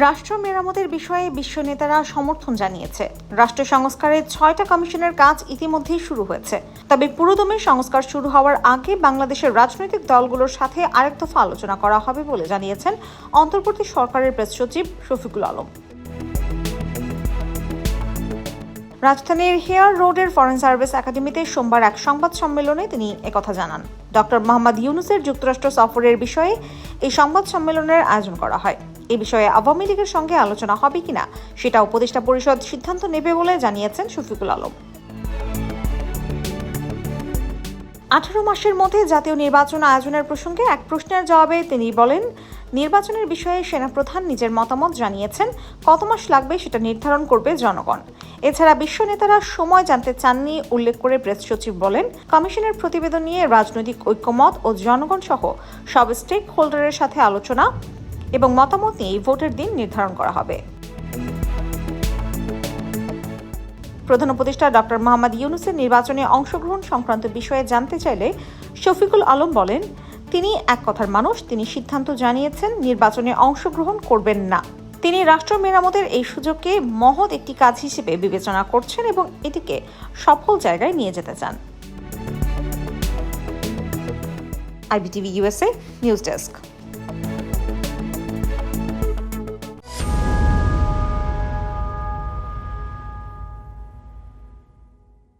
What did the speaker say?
রাষ্ট্র মেরামতের বিষয়ে বিশ্ব নেতারা সমর্থন জানিয়েছে। রাষ্ট্র সংস্কারের ছয়টা কমিশনের কাজ ইতিমধ্যেই শুরু হয়েছে। তবে পুরোদমে সংস্কার শুরু হওয়ার আগে বাংলাদেশের রাজনৈতিক দলগুলোর সাথে আরেক দফা আলোচনা করা হবে বলে জানিয়েছেন অন্তর্বর্তী সরকারের প্রেস সচিব শফিকুল আলম। রাজধানীর হেয়ার রোডের ফরেন সার্ভিস একাডেমিতে সোমবার এক সংবাদ সম্মেলনে তিনি একথা জানান। ডক্টর মোহাম্মদ ইউনুসের যুক্তরাষ্ট্র সফরের বিষয়ে এই সংবাদ সম্মেলনের আয়োজন করা হয়। এ বিষয়ে আওয়ামী লীগের সঙ্গে আলোচনা হবে কিনা সেটা উপদেষ্টা পরিষদ সিদ্ধান্ত নেবে বলে জানিয়েছেন শফিকুল আলম। আঠারো মাসের মধ্যে জাতীয় নির্বাচন আয়োজনের প্রসঙ্গে এক প্রশ্নের জবাবে তিনি বলেন, নির্বাচনের বিষয়ে সেনাপ্রধান নিজের মতামত জানিয়েছেন, কত মাস লাগবে সেটা নির্ধারণ করবে জনগণ। এছাড়া বিশ্ব নেতারা সময় জানতে চাননি, উল্লেখ করে প্রেস সচিব বলেন, কমিশনের প্রতিবেদন নিয়ে রাজনৈতিক ঐক্যমত ও জনগণ সহ সব স্টেক হোল্ডারের সাথে আলোচনা এবং মতামত নিয়ে ভোটের দিন নির্ধারণ করা হবে। প্রধান উপদেষ্টা ডক্টর মোহাম্মদ ইউনুসের নির্বাচনে অংশগ্রহণ সংক্রান্ত বিষয়ে জানতে চাইলে শফিকুল আলম বলেন, তিনি এক কথার মানুষ, তিনি সিদ্ধান্ত জানিয়েছেন, নির্বাচনে অংশগ্রহণ করবেন না। তিনি রাষ্ট্র মেরামতের এই সুযোগকে মহৎ একটি কাজ হিসেবে বিবেচনা করছেন এবং এটিকে সফল জায়গায় নিয়ে যেতে চান। IBTV USA news desk.